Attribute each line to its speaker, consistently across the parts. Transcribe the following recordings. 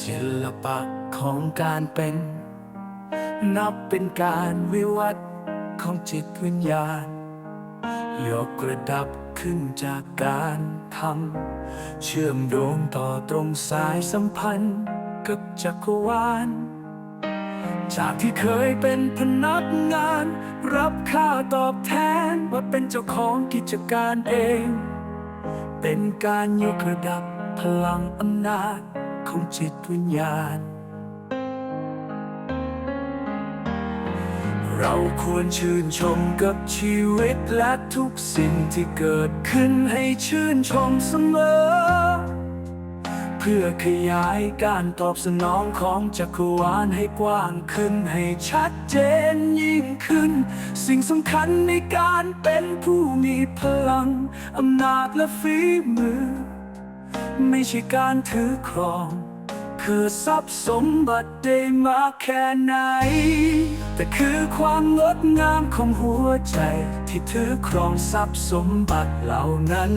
Speaker 1: ศิลปะของการเป็น นับเป็นการวิวัฒน์ของจิตวิญญาณ ยกระดับขึ้นจากการทำเชื่อมโยงต่อตรงสายสัมพันธ์กับจักรวาล จากที่เคยเป็นพนักงาน รับค่าตอบแทนว่าเป็นเจ้าของกิจการเอง เป็นการยกระดับพลังอำนาจ ของจิตวิญญาณ เราควรชื่นชมกับชีวิตและทุกสิ่งที่เกิดขึ้นให้ชื่นชมเสมอ เพื่อขยายการตอบสนองของจักรวาลให้กว้างขึ้นให้ชัดเจนยิ่งขึ้น สิ่งสำคัญในการเป็นผู้มีพลังอำนาจและฝีมือ ไม่ใช่การถือครอง คือทรัพย์สมบัติได้มากแค่ไหน แต่คือความงดงามของหัวใจ ที่ถือครองทรัพย์สมบัติเหล่านั้น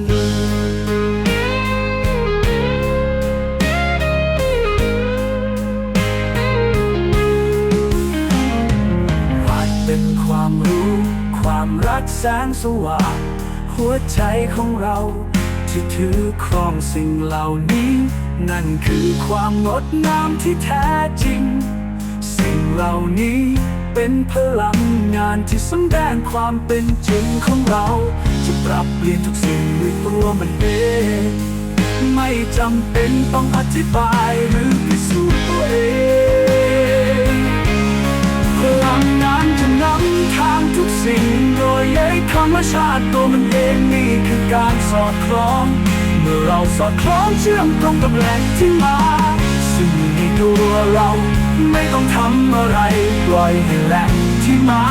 Speaker 1: อาจเป็นความรู้ ความรักแสงสว่างหัวใจของเรา ที่ถือครองสิ่งเหล่านี้ นั่นคือความงดงามที่แท้จริง สิ่งเหล่านี้เป็นพลังงานที่สำแดงความเป็นจริงของเรา จะปรับเปลี่ยนทุกสิ่งด้วยตัวมันเอง ไม่จำเป็นต้องอธิบายหรือพิสูจน์ ชาติตัวมันเองนี่คือการสอดคล้อง เมื่อเราสอดคล้องเชื่อมตรงกับแหล่งที่มาซึ่งในตัวเราไม่ต้องทำอะไรปล่อยให้แหล่งที่มา